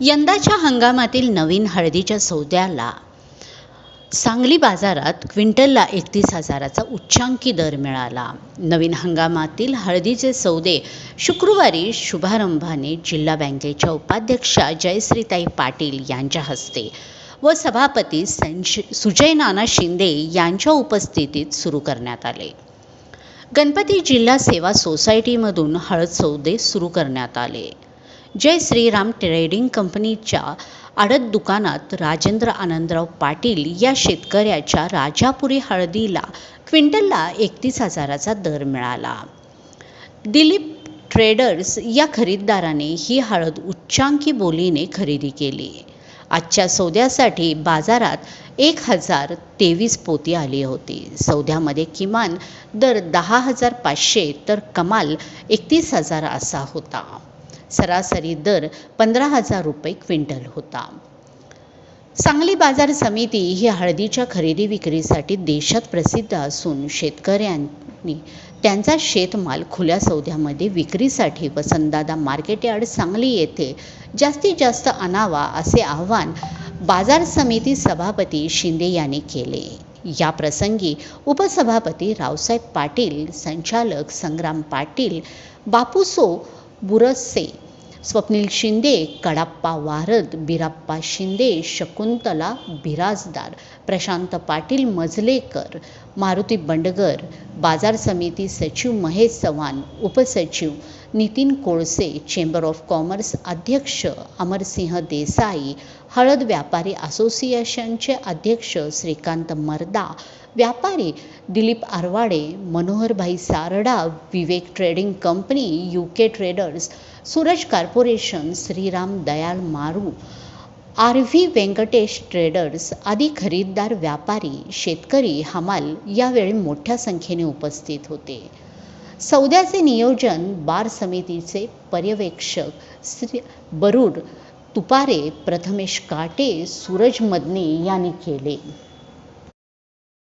यंदाच्या हंगामातील नवीन हळदीच्या सौद्याला सांगली बाजारात क्विंटलला एकतीस हजाराचा उच्चांकी दर मिळाला. नवीन हंगामातील हळदीचे सौदे शुक्रवारी शुभारंभाने जिल्हा बँकेच्या उपाध्यक्षा जयश्रीताई पाटील यांच्या हस्ते व सभापती संश सुजय नाना शिंदे यांच्या उपस्थितीत सुरू करण्यात आले. गणपती जिल्हा सेवा सोसायटीमधून हळद सौदे सुरू करण्यात आले. जय श्रीराम ट्रेडिंग कंपनीच्या आडत दुकानात राजेंद्र आनंदराव पाटील या शेतकऱ्याच्या राजापुरी हळदीला क्विंटलला एकतीस हजाराचा दर मिळाला. दिलीप ट्रेडर्स या खरीददाराने ही हळद उच्चांकी बोलीने खरेदी केली. आजच्या सौद्यासाठी बाजारात एक हजार तेवीस पोती आली होती. सौद्यामध्ये किमान दर दहा हजार पाचशे तर कमाल एकतीस हजार असा होता. सरासरी दर पंधरा हजार रुपये क्विंटल होता. सांगली बाजार समिती ही हळदीच्या खरेदी विक्रीसाठी देशात प्रसिद्ध असून शेतकऱ्यांनी त्यांचा शेतमाल खुल्या सौद्यामध्ये विक्रीसाठी वसंतदादा मार्केट यार्ड सांगली येथे जास्तीत जास्त आणावा असे आवाहन बाजार समिती सभापती शिंदे यांनी केले. या प्रसंगी उपसभापती रावसाहेब पाटील संचालक संग्राम पाटील बापूसो बुरसे. स्वप्नील शिंदे कडाप्पा वारद बिराप्पा शिंदे शकुंतला बिराजदार प्रशांत पाटील मजलेकर मारुती बंडगर बाजार समिती सचिव महेश चव्हाण उपसचिव Nitin Kolse chamber of commerce अध्यक्ष अमरसिंह देसाई हळद व्यापारी असोसिएशनचे अध्यक्ष श्रीकांत मर्दा व्यापारी Dilip Arwade Manoharbhai Sarda Vivek trading company U K traders Suraj corporation Shriram Dayal Maru R V Venkatesh traders आदी खरीददार व्यापारी शेतकरी हमाल यावेळी मोठ्या संख्येने उपस्थित होते. सौद्याचे नियोजन बार समितीचे पर्यवेक्षक श्री बरूड तुपारे प्रथमेश काटे सूरज मदने यांनी केले.